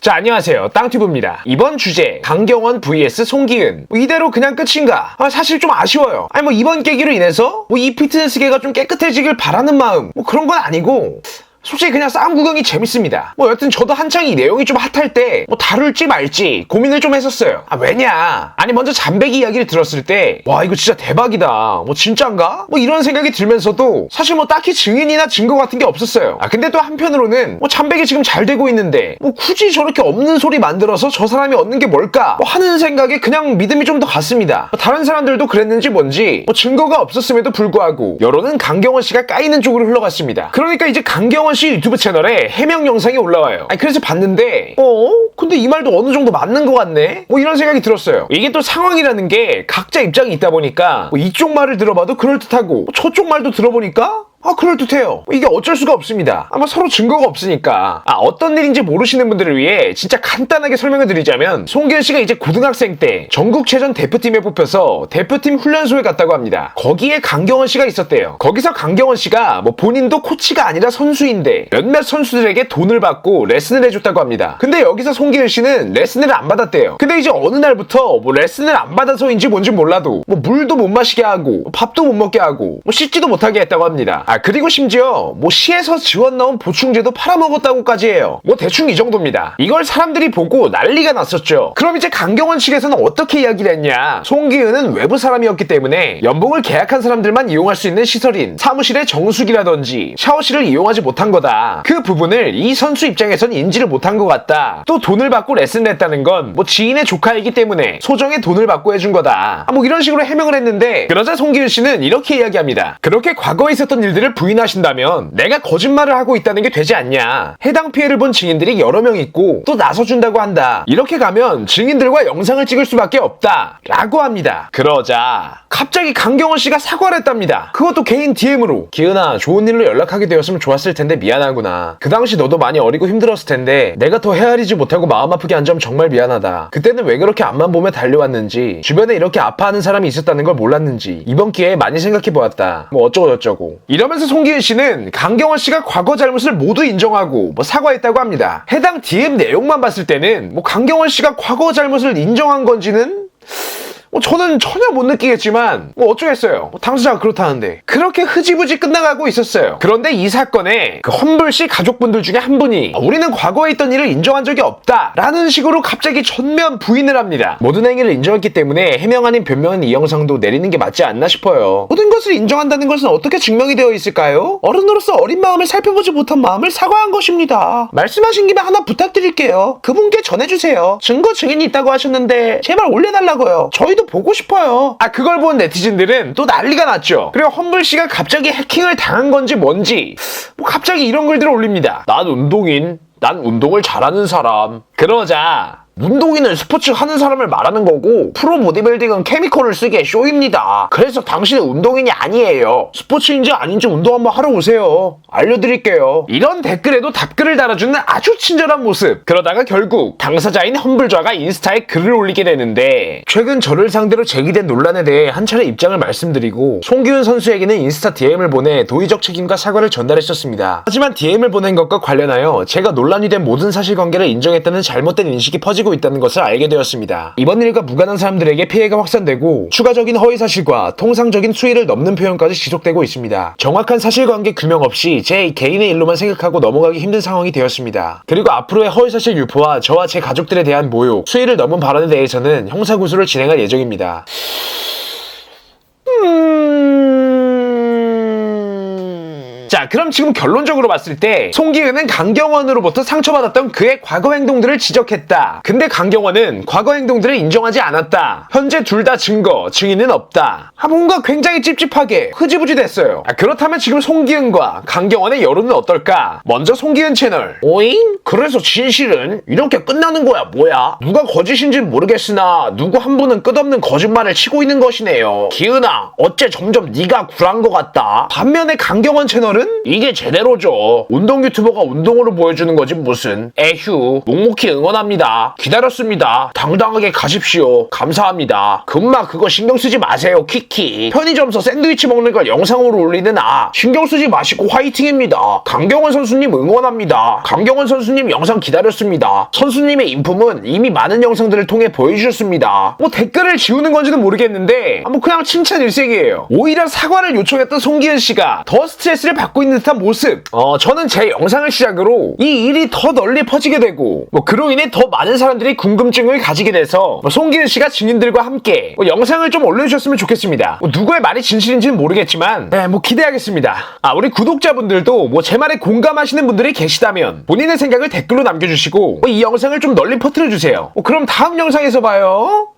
자, 안녕하세요. 땅튜브입니다. 이번 주제, 강경원 vs 송기은. 뭐 이대로 그냥 끝인가? 아, 사실 좀 아쉬워요. 아니, 뭐 이번 계기로 인해서 뭐 이 피트니스계가 좀 깨끗해지길 바라는 마음, 뭐 그런 건 아니고, 솔직히 그냥 싸움 구경이 재밌습니다. 뭐 여튼 저도 한창 이 내용이 좀 핫할 때 뭐 다룰지 말지 고민을 좀 했었어요. 아 왜냐? 아니 먼저 잠배기 이야기를 들었을 때 와 이거 진짜 대박이다. 뭐 진짠가? 뭐 이런 생각이 들면서도 사실 뭐 딱히 증인이나 증거 같은 게 없었어요. 아 근데 또 한편으로는 뭐 잠배기 지금 잘 되고 있는데 뭐 굳이 저렇게 없는 소리 만들어서 저 사람이 얻는 게 뭘까? 뭐 하는 생각에 그냥 믿음이 좀 더 갔습니다. 뭐 다른 사람들도 그랬는지 뭔지 뭐 증거가 없었음에도 불구하고 여론은 강경원 씨가 까이는 쪽으로 흘러갔습니다. 그러니까 이제 강경원 씨 유튜브 채널에 해명 영상이 올라와요. 아니, 그래서 봤는데, 어? 근데 이 말도 어느 정도 맞는 것 같네? 뭐 이런 생각이 들었어요. 이게 또 상황이라는 게 각자 입장이 있다 보니까 뭐 이쪽 말을 들어봐도 그럴듯하고 뭐 저쪽 말도 들어보니까 아, 그럴듯해요. 뭐 이게 어쩔 수가 없습니다. 아마 서로 증거가 없으니까. 아, 어떤 일인지 모르시는 분들을 위해 진짜 간단하게 설명을 드리자면, 송기현 씨가 이제 고등학생 때 전국체전 대표팀에 뽑혀서 대표팀 훈련소에 갔다고 합니다. 거기에 강경원 씨가 있었대요. 거기서 강경원 씨가 뭐 본인도 코치가 아니라 선수인데 몇몇 선수들에게 돈을 받고 레슨을 해줬다고 합니다. 근데 여기서 송기현 씨는 레슨을 안 받았대요. 근데 이제 어느 날부터 뭐 레슨을 안 받아서인지 뭔지 몰라도 뭐 물도 못 마시게 하고 뭐 밥도 못 먹게 하고 뭐 씻지도 못하게 했다고 합니다. 아 그리고 심지어 뭐 시에서 지원 나온 보충제도 팔아먹었다고까지 해요. 뭐 대충 이 정도입니다. 이걸 사람들이 보고 난리가 났었죠. 그럼 이제 강경원 측에서는 어떻게 이야기를 했냐? 송기은은 외부 사람이었기 때문에 연봉을 계약한 사람들만 이용할 수 있는 시설인 사무실의 정수기라든지 샤워실을 이용하지 못한 거다. 그 부분을 이 선수 입장에선 인지를 못한 것 같다. 또 돈을 받고 레슨을 했다는 건 뭐 지인의 조카이기 때문에 소정의 돈을 받고 해준 거다. 아, 뭐 이런 식으로 해명을 했는데 그러자 송기은 씨는 이렇게 이야기합니다. 그렇게 과거에 있었던 일들을 부인하신다면 내가 거짓말을 하고 있다는 게 되지 않냐. 해당 피해를 본 증인들이 여러 명 있고 또 나서준다고 한다. 이렇게 가면 증인들과 영상을 찍을 수밖에 없다. 라고 합니다. 그러자 갑자기 강경원 씨가 사과를 했답니다. 그것도 개인 DM으로. 기은아, 좋은 일로 연락하게 되었으면 좋았을 텐데 미안하구나. 그 당시 너도 많이 어리고 힘들었을 텐데 내가 더 헤아리지 못하고 마음 아프게 한 점 정말 미안하다. 그때는 왜 그렇게 앞만 보며 달려왔는지 주변에 이렇게 아파하는 사람이 있었다는 걸 몰랐는지 이번 기회에 많이 생각해 보았다. 뭐 어쩌고 저쩌고. 이 러면서 송기은 씨는 강경원 씨가 과거 잘못을 모두 인정하고 뭐 사과했다고 합니다. 해당 DM 내용만 봤을 때는 뭐 강경원 씨가 과거 잘못을 인정한 건지는 뭐 저는 전혀 못 느끼겠지만 뭐 어쩌겠어요. 뭐 당사자가 그렇다는데 그렇게 흐지부지 끝나가고 있었어요. 그런데 이 사건에 그 험블 씨 가족분들 중에 한 분이 아, 우리는 과거에 있던 일을 인정한 적이 없다라는 식으로 갑자기 전면 부인을 합니다. 모든 행위를 인정했기 때문에 해명 아닌 변명한 이 영상도 내리는 게 맞지 않나 싶어요. 모든 것을 인정한다는 것은 어떻게 증명이 되어 있을까요? 어른으로서 어린 마음을 살펴보지 못한 마음을 사과한 것입니다. 말씀하신 김에 하나 부탁드릴게요. 그분께 전해주세요. 증거 증인이 있다고 하셨는데 제발 올려달라고요. 저희도 보고 싶어요. 아 그걸 본 네티즌들은 또 난리가 났죠. 그리고 험블 씨가 갑자기 해킹을 당한 건지 뭔지 뭐 갑자기 이런 글들을 올립니다. 난 운동인, 난 운동을 잘하는 사람. 그러자 운동인은 스포츠 하는 사람을 말하는 거고 프로 보디빌딩은 케미컬을 쓰기에 쇼입니다. 그래서 당신은 운동인이 아니에요. 스포츠인지 아닌지 운동 한번 하러 오세요. 알려드릴게요. 이런 댓글에도 답글을 달아주는 아주 친절한 모습. 그러다가 결국 당사자인 험블좌가 인스타에 글을 올리게 되는데 최근 저를 상대로 제기된 논란에 대해 한 차례 입장을 말씀드리고 송기훈 선수에게는 인스타 DM을 보내 도의적 책임과 사과를 전달했었습니다. 하지만 DM을 보낸 것과 관련하여 제가 논란이 된 모든 사실관계를 인정했다는 잘못된 인식이 퍼지고 있다는 것을 알게 되었습니다. 이번 일과 무관한 사람들에게 피해가 확산되고 추가적인 허위 사실과 통상적인 수위를 넘는 표현까지 지속되고 있습니다. 정확한 사실관계 규명 없이 제 개인의 일로만 생각하고 넘어가기 힘든 상황이 되었습니다. 그리고 앞으로의 허위 사실 유포와 저와 제 가족들에 대한 모욕, 수위를 넘은 발언에 대해서는 형사구수를 진행할 예정입니다. 자, 그럼 지금 결론적으로 봤을 때 송기은은 강경원으로부터 상처받았던 그의 과거 행동들을 지적했다. 근데 강경원은 과거 행동들을 인정하지 않았다. 현재 둘 다 증거, 증인은 없다. 아, 뭔가 굉장히 찝찝하게 흐지부지 됐어요. 아, 그렇다면 지금 송기은과 강경원의 여론은 어떨까? 먼저 송기은 채널. 오잉? 그래서 진실은 이렇게 끝나는 거야, 뭐야? 누가 거짓인지는 모르겠으나 누구 한 분은 끝없는 거짓말을 치고 있는 것이네요. 기은아, 어째 점점 네가 굴한 것 같다. 반면에 강경원 채널은 분들은 이게 제대로죠. 운동 유튜버가 운동으로 보여주는 거지 무슨. 에휴, 묵묵히 응원합니다. 기다렸습니다. 당당하게 가십시오. 감사합니다. 금마 그거 신경 쓰지 마세요. 키키. 편의점서 샌드위치 먹는 걸 영상으로 올리는 아 신경 쓰지 마시고 화이팅입니다. 강경원 선수님 응원합니다. 강경원 선수님 영상 기다렸습니다. 선수님의 인품은 이미 많은 영상들을 통해 보여주셨습니다. 뭐 댓글을 지우는 건지는 모르겠는데 아, 뭐 그냥 칭찬 일색이에요. 오히려 사과를 요청했던 송기은 씨가 더 스트레스를 받고 있는 듯한 모습. 어 저는 제 영상을 시작으로 이 일이 더 널리 퍼지게 되고 뭐 그로 인해 더 많은 사람들이 궁금증을 가지게 돼서 뭐 송기은 씨가 증인들과 함께 뭐 영상을 좀 올려주셨으면 좋겠습니다. 뭐 누구의 말이 진실인지는 모르겠지만 네, 뭐 기대하겠습니다. 아 우리 구독자분들도 뭐 제 말에 공감하시는 분들이 계시다면 본인의 생각을 댓글로 남겨주시고 뭐 이 영상을 좀 널리 퍼뜨려 주세요. 뭐 그럼 다음 영상에서 봐요.